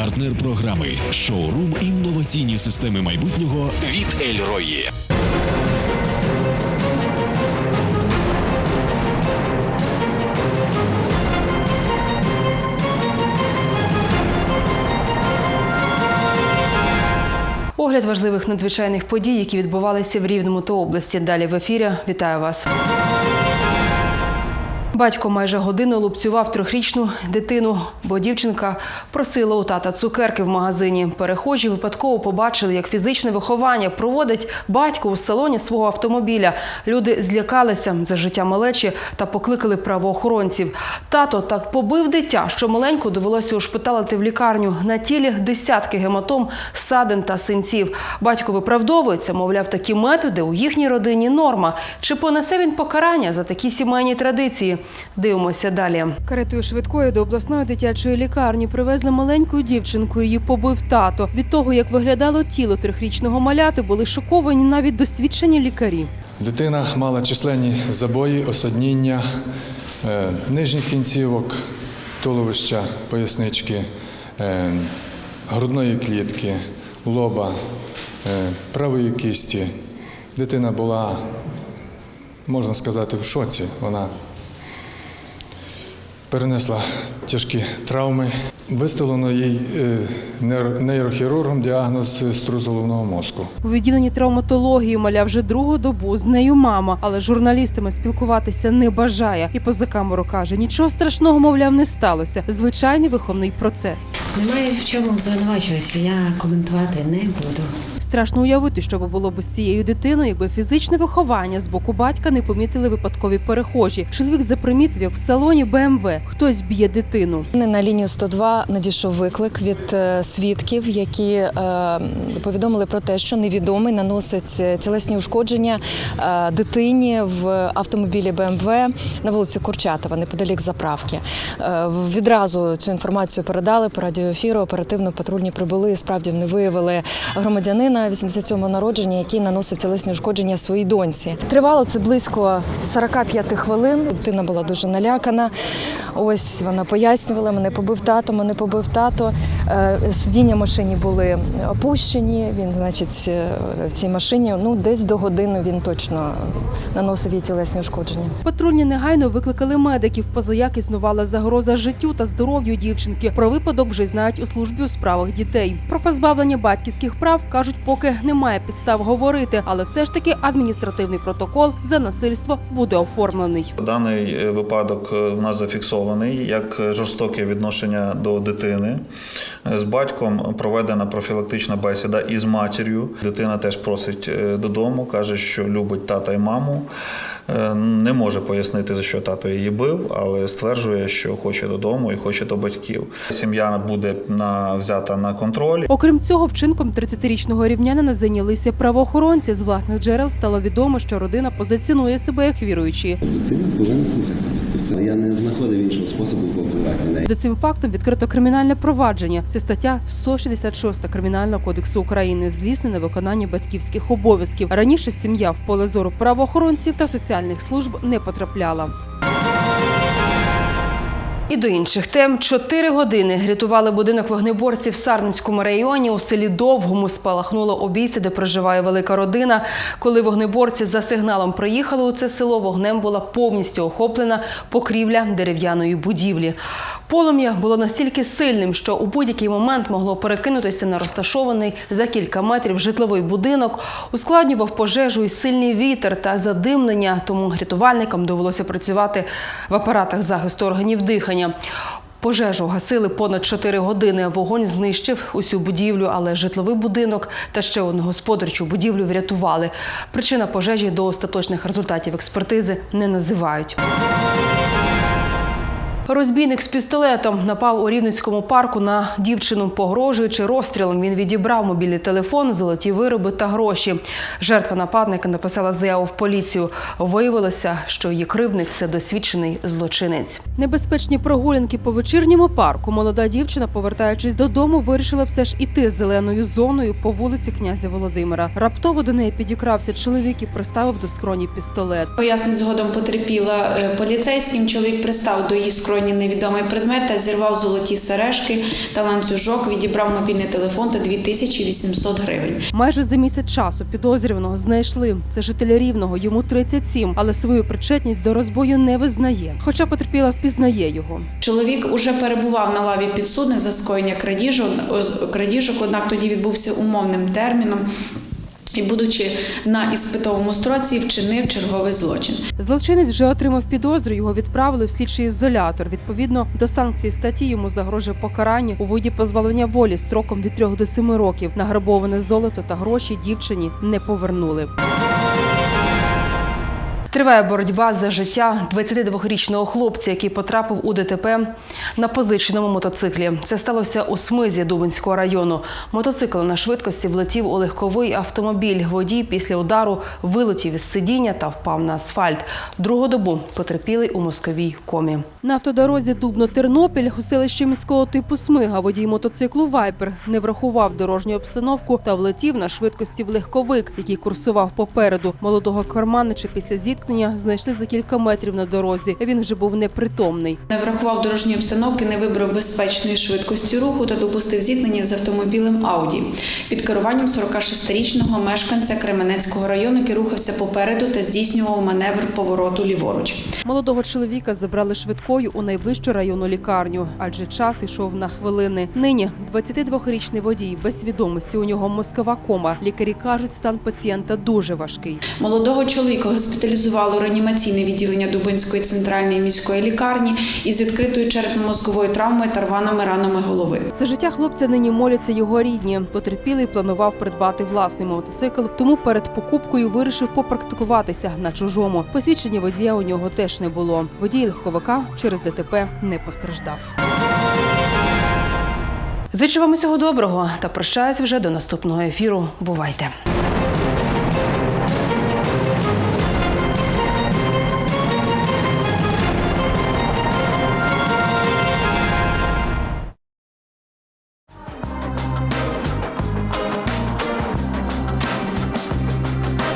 Партнер програми шоурум інноваційні системи майбутнього від Ельрої. Огляд важливих надзвичайних подій, які відбувалися в Рівному та області. Далі в ефірі. Вітаю вас. Батько майже годину лупцював трьохрічну дитину, бо дівчинка просила у тата цукерки в магазині. Перехожі випадково побачили, як фізичне виховання проводить батько у салоні свого автомобіля. Люди злякалися за життя малечі та покликали правоохоронців. Тато так побив дитя, що маленьку довелося ушпиталити в лікарню. На тілі десятки гематом, ссадин та синців. Батько виправдовується, мовляв, такі методи у їхній родині норма. Чи понесе він покарання за такі сімейні традиції? Дивимося далі. Каретою швидкої до обласної дитячої лікарні привезли маленьку дівчинку. Її побив тато. Від того, як виглядало тіло трьохрічного маляти, були шоковані навіть досвідчені лікарі. Дитина мала численні забої, осадніння е, нижніх кінцівок, туловища, пояснички, е, грудної клітки, лоба, е, правої кісті. Дитина була, можна сказати, в шоці. Вона перенесла тяжкі травми. Виставлено їй е, нейрохірургом діагноз струс головного мозку. У відділенні травматології маля вже другу добу з нею мама, але з журналістами спілкуватися не бажає. І поза камеру каже: нічого страшного, мовляв, не сталося. Звичайний виховний процес. Немає в чому звинувачуватися, я коментувати не буду. Страшно уявити, що би було б з цією дитиною, якби фізичне виховання з боку батька не помітили випадкові перехожі. Чоловік запримітив, як в салоні БМВ хтось б'є дитину. На лінію 102 надійшов виклик від е, свідків, які е, повідомили про те, що невідомий наносить тілесні ушкодження е, дитині в автомобілі БМВ на вулиці Курчатова, неподалік заправки. Відразу цю інформацію передали по радіоефіру. Оперативно патрульні прибули справді вони виявили громадянина 87-го народження, який наносив тілесні ушкодження своїй доньці. Тривало це близько 45 хвилин. Дитина була дуже налякана. Ось вона пояснювала, мене побив тато, мене побив тато. Е, Сидіння машині були опущені. Він, значить, е, в цій машині ну десь до години він точно наносив їй тілесні ушкодження. Патрульні негайно викликали медиків, поза як існувала загроза життю та здоров'ю дівчинки. Про випадок вже знають у службі у справах дітей. Про позбавлення батьківських прав кажуть, поки немає підстав говорити, але все ж таки адміністративний протокол за насильство буде оформлений. Даний е, випадок е, в нас зафіксований як е, жорстоке відношення до дитини. З батьком проведена профілактична бесіда із матір'ю. Дитина теж просить додому, каже, що любить тата і маму. Не може пояснити, за що тато її бив, але стверджує, що хоче додому і хоче до батьків. Сім'я буде взята на контроль. Окрім цього, вчинком 30-річного рівнянина зайнялися правоохоронці. З власних джерел стало відомо, що родина позиціонує себе як віруючі. Дитина повинна слухати. Я не знаходив іншого способу повпливати. За цим фактом відкрито кримінальне провадження. Це стаття 166 Кримінального кодексу України злісне невиконання батьківських обов'язків. Раніше сім'я в поле зору правоохоронців та соціальних служб не потрапляла. І до інших тем чотири години рятували будинок вогнеборців в Сарненському районі. У селі Довгому спалахнуло обійце, де проживає велика родина. Коли вогнеборці за сигналом приїхали у це село, вогнем була повністю охоплена покрівля дерев'яної будівлі. Полум'я було настільки сильним, що у будь-який момент могло перекинутися на розташований за кілька метрів житловий будинок. Ускладнював пожежу і сильний вітер та задимлення, тому рятувальникам довелося працювати в апаратах захисту органів дихання. Пожежу гасили понад 4 години. Вогонь знищив усю будівлю, але житловий будинок та ще одну господарчу будівлю врятували. Причина пожежі до остаточних результатів експертизи не називають. Розбійник з пістолетом напав у Рівненському парку на дівчину, погрожуючи розстрілом. Він відібрав мобільний телефон, золоті вироби та гроші. Жертва нападника написала заяву в поліцію. Виявилося, що її кривник це досвідчений злочинець. Небезпечні прогулянки по вечірньому парку. Молода дівчина, повертаючись додому, вирішила все ж іти зеленою зоною по вулиці князя Володимира. Раптово до неї підікрався чоловік і приставив до скроні пістолет. Пояснень згодом потерпіла е, поліцейським. Чоловік пристав до її скроні озброєнні невідомий предмет та зірвав золоті сережки та ланцюжок, відібрав мобільний телефон та 2800 гривень. Майже за місяць часу підозрюваного знайшли. Це житель рівного, йому 37, але свою причетність до розбою не визнає. Хоча потерпіла впізнає його. Чоловік уже перебував на лаві підсудних за скоєння крадіжок, крадіжок, однак тоді відбувся умовним терміном. І, будучи на іспитовому строці, вчинив черговий злочин. Злочинець вже отримав підозру. Його відправили в слідчий ізолятор. Відповідно до санкції статті йому загрожує покарання у виді позбавлення волі строком від 3 до 7 років. Награбоване золото та гроші дівчині не повернули. Триває боротьба за життя 22-річного хлопця, який потрапив у ДТП на позиченому мотоциклі. Це сталося у смизі Дубинського району. Мотоцикл на швидкості влетів у легковий автомобіль. Водій після удару вилетів із сидіння та впав на асфальт. Другу добу потерпілий у мозковій комі. На автодорозі Дубно-Тернопіль у селищі міського типу Смига водій мотоциклу Вайпер не врахував дорожню обстановку та влетів на швидкості в легковик, який курсував попереду. Молодого карманича після зіткнення знайшли за кілька метрів на дорозі. Він вже був непритомний. Не врахував дорожньої обстановки, не вибрав безпечної швидкості руху та допустив зіткнення з автомобілем Ауді під керуванням 46-річного мешканця Кременецького району, який рухався попереду та здійснював маневр повороту ліворуч. Молодого чоловіка забрали швидкою у найближчу районну лікарню, адже час йшов на хвилини. Нині 22-річний водій без свідомості. У нього мозкова кома. Лікарі кажуть, стан пацієнта дуже важкий. Молодого чоловіка госпіталізували у реанімаційне відділення Дубинської центральної міської лікарні із відкритою черепно-мозковою травмою та рваними ранами голови. За життя хлопця нині моляться його рідні. Потерпілий планував придбати власний мотоцикл, тому перед покупкою вирішив попрактикуватися на чужому. Посвідчення водія у нього теж не було. Водій легковика через ДТП не постраждав. Зичу вам усього доброго та прощаюсь вже до наступного ефіру. Бувайте!